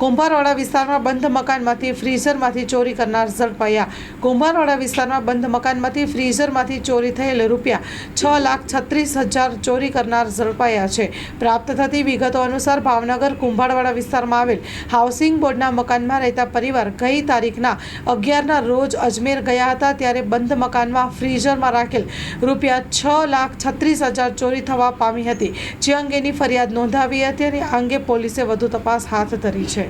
કુંભારવાડા વિસ્તારમાં બંધ મકાનમાંથી ફ્રીઝરમાંથી ચોરી કરનાર ઝડપાયા. કુંભારવાડા વિસ્તારમાં બંધ મકાનમાંથી ફ્રીઝરમાંથી ચોરી થયેલ રૂપિયા છ લાખ છત્રીસ હજાર ચોરી કરનાર ઝડપાયા છે. પ્રાપ્ત થતી વિગતો અનુસાર ભાવનગર કુંભારવાડા વિસ્તારમાં આવેલ હાઉસિંગ બોર્ડના મકાનમાં રહેતા પરિવાર ગઈ તારીખના અગિયારના રોજ અજમેર ગયા હતા ત્યારે બંધ મકાનમાં ફ્રીઝરમાં રાખેલ રૂપિયા છ લાખ છત્રીસ હજાર ચોરી થવા પામી હતી. જે અંગેની ફરિયાદ નોંધાવી હતી અને આ અંગે પોલીસે વધુ તપાસ હાથ ધરી છે.